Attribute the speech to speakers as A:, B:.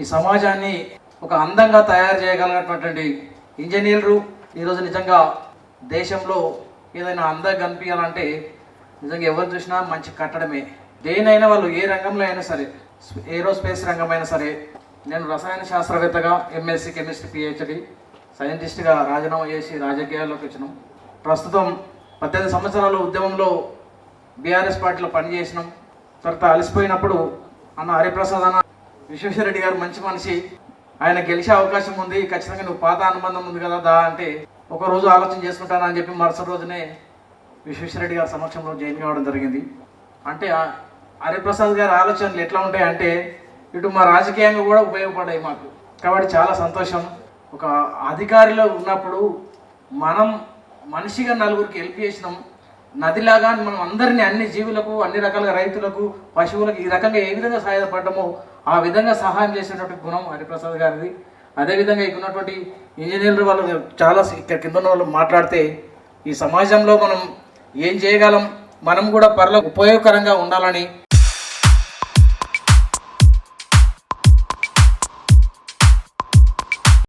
A: ఈ సమాజాన్ని ఒక అందంగా తయారు చేయగలిగినటువంటి ఇంజనీర్లు ఈరోజు నిజంగా దేశంలో ఏదైనా అందంగా కనిపించాలంటే నిజంగా ఎవరు చూసినా మంచి కట్టడమే. దేనైనా వాళ్ళు ఏ రంగంలో అయినా సరే ఏరోస్పేస్ రంగం అయినా సరే నేను రసాయన శాస్త్రవేత్తగా ఎంఎస్సి కెమిస్ట్రీ పిహెచ్డి సైంటిస్ట్గా రాజీనామా చేసి రాజకీయాల్లోకి వచ్చినాం. ప్రస్తుతం పద్దెనిమిది సంవత్సరాలు ఉద్యమంలో బీఆర్ఎస్ పార్టీలో పనిచేసినాం. తర్వాత అలసిపోయినప్పుడు అన్న హరిప్రసాద్ అన్న విశ్వేశ్వరరెడ్డి గారు మంచి మనిషి. ఆయన గెలిచే అవకాశం ఉంది. ఖచ్చితంగా నువ్వు పాత అనుబంధం ఉంది కదా దా అంటే ఒక రోజు ఆలోచన చేసుకుంటానని చెప్పి మరుసటి రోజునే విశ్వేశ్వరరెడ్డి గారి సమక్షంలో జాయిన్ కావడం జరిగింది. అంటే హరిప్రసాద్ గారి ఆలోచనలు ఎట్లా ఉంటాయంటే ఇటు మా రాజకీయంగా కూడా ఉపయోగపడాయి మాకు. కాబట్టి చాలా సంతోషం. ఒక అధికారిలో ఉన్నప్పుడు మనం మనిషిగా నలుగురికి హెల్ప్ చేసినాం. నదిలాగా మనం అందరినీ అన్ని జీవులకు అన్ని రకాల రైతులకు పశువులకు ఈ రకంగా ఏ విధంగా సహాయపడటమో ఆ విధంగా సహాయం చేసేటువంటి గుణం హరిప్రసాద్ గారిది. అదేవిధంగా ఇక్కడ ఉన్నటువంటి ఇంజనీర్లు వాళ్ళు చాలా ఇక్కడ కింద ఉన్న వాళ్ళు మాట్లాడితే ఈ సమాజంలో మనం ఏం చేయగలం? మనం కూడా పర్ల ఉపయోగకరంగా ఉండాలని